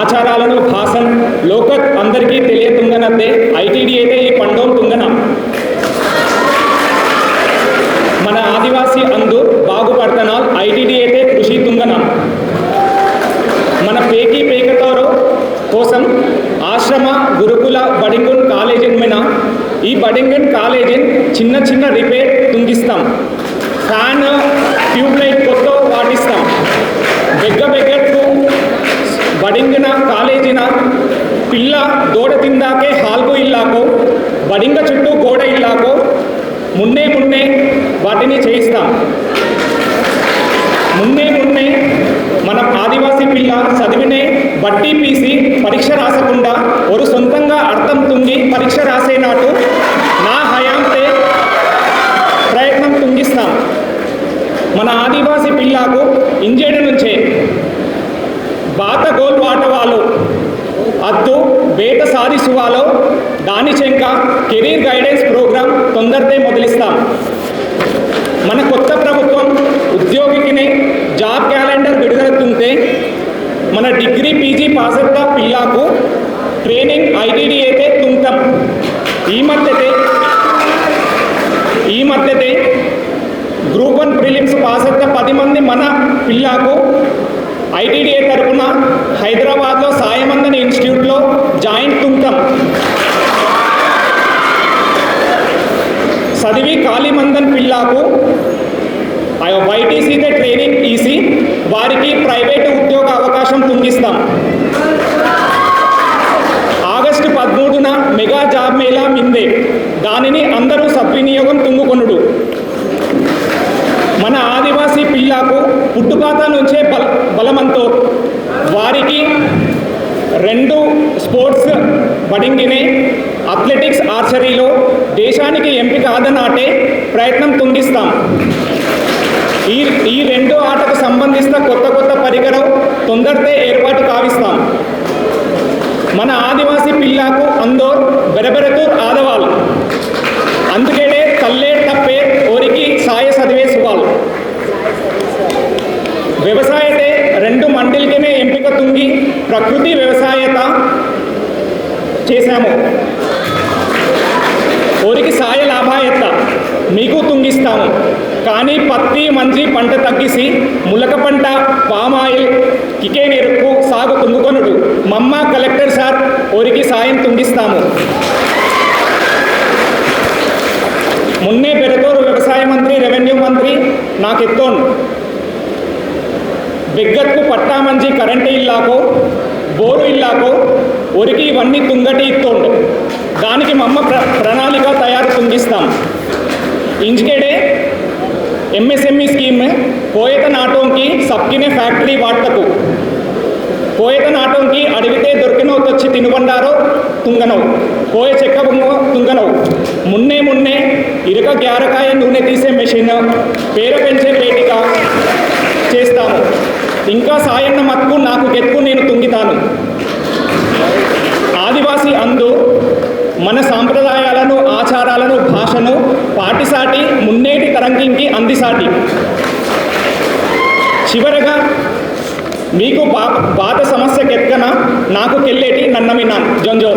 ఆచారాలను భాషన్ లోకత్ అందరికీ తెలియతుందనద్దే ఐటీడీ అయితే ఈ పండోం తుంగన. మన ఆదివాసీ అందు బాగుపడతనాల్ ఐటీడీ అయితే కృషి తుంగన. మన పేకి పేకతోరో కోసం ఆశ్రమ గురుకుల బడింగున్ కాలేజీ మీద ఈ బడింగన్ కాలేజీని చిన్న చిన్న రిపేర్ తుంగిస్తాం. ఫ్యాన్ ట్యూబ్ లైట్ కొత్త వాటిస్తాం. బెగ్గ బెగ్గ బడింగిన కాలేజిన పిల్ల దూడ తిందాకే హాల్కు ఇల్లాకో బడింగ చుట్టూ గోడ ఇల్లాకో మున్నే మున్నే వాటిని చేయిస్తాం. మున్నే మున్నే మన ఆదివాసీ పిల్ల చదివినే బట్టి పీసి పరీక్ష రాసకుండా ఒక సొంతంగా అర్థం తుంగి పరీక్ష రాసేనాటు నా హయాంతే ప్రయత్నం తుంగిస్తాం. మన ఆదివాసీ పిల్లకు ఇంజేడు నుంచే బాత గోల్ వాటవాలో అద్దు బేట సాధిಸುవాలో దాని చెంక కెరీర్ గైడెన్స్ ప్రోగ్రాం తొందరనే మొదలిస్తాం. మన కొత్త ప్రభుత్వం ఉద్యోగికిని జాబ్ క్యాలెండర్ విడుదలతుంటే మన డిగ్రీ పీజీ పాసత్త పిల్లకు ట్రైనింగ్ ఐటీడీ అయితే ఈ మధ్యతే ఈ మధ్యతే గ్రూప్ వన్ ప్రిలిమ్స్ పాస్ అయితే పది మంది మన పిల్లకు ఐటీడీఏ తరఫున హైదరాబాద్లో సాయమందన్ ఇన్స్టిట్యూట్లో జాయింట్ తుంకం చదివి కాళీమందన్ పిల్లాకు వైటీసీతే ట్రైనింగ్ తీసి వారికి ప్రైవేటు ఉద్యోగ అవకాశం తుంగిస్తాం. ఆగస్టు పదమూడున మెగా జాబ్ మేళా మిందే. దానిని అందరూ సద్వినియోగం తుంగుకొనుడు. పుట్టుపాత నుంచే బల బలమంతో వారికి రెండు స్పోర్ట్స్ బడింగినే అథ్లెటిక్స్ ఆర్చరీలో దేశానికి ఎంపిక ఆదనాటే ప్రయత్నం తుంగిస్తాం. ఈ ఈ రెండు ఆటకు సంబంధించిన కొత్త కొత్త పరికరం తొందరతే ఏర్పాటు కావిస్తాం మన ఆదివాసీ పిల్లకు అందోర్ బెరబెరతూర్ ఆదవాళ్ళు అందుకేనే తల్లే తప్పే ఓరికి సాయ చదివే సువాలు వ్యవసాయతే రెండు మండలికినే ఎంపిక తుంగి ప్రకృతి వ్యవసాయత చేశాము. ఓరికి సాయ లాభాయత్త మీకు తుంగిస్తాము. కానీ పత్తి మంచి పంట తగ్గిసి ములక పంట పామాయిల్ కికే నెరుకు సాగు తుంగుకొనుడు మమ్మ కలెక్టర్ సార్ ఓరికి సాయం తుంగిస్తాము. మున్నే బెరతూరు వ్యవసాయ మంత్రి రెవెన్యూ మంత్రి నాకు ఎత్తోను బిగ్గత్కు పట్టా మంచి కరెంటు నాకు ఒరికి ఇవన్నీ తుంగటి ఇత్తోండు. దానికి మమ్మ ప్ర ప్రణాళిక తయారు తుంగిస్తాం. ఇంజికేడే ఎంఎస్ఎంఈ స్కీమ్ పోయేత నాటోంకి సబ్కినే ఫ్యాక్టరీ వాటకు పోయేత నాటోంకి అడిగితే దొరికినవు వచ్చి తినుబండారో తుంగనవు. పోయే చెక్క తుంగనవు. మున్నే మున్నే ఇరుక గ్యారకాయ నూనె తీసే మెషిన్ పేర పెంచే పేటిక చేస్తాము ఇంకా సాయన్న మక్కు నాకు గెత్తుకు నేను తుంగితాను. ఆదివాసీ అందు మన సాంప్రదాయాలను ఆచారాలను భాషను పాటిసాటి మున్నేటి తరంగికి అందిసాటి. చివరగా మీకు బా బాధ సమస్య కెత్తన నాకు కెళ్ళేటి నన్నమిన్నాను జొంజో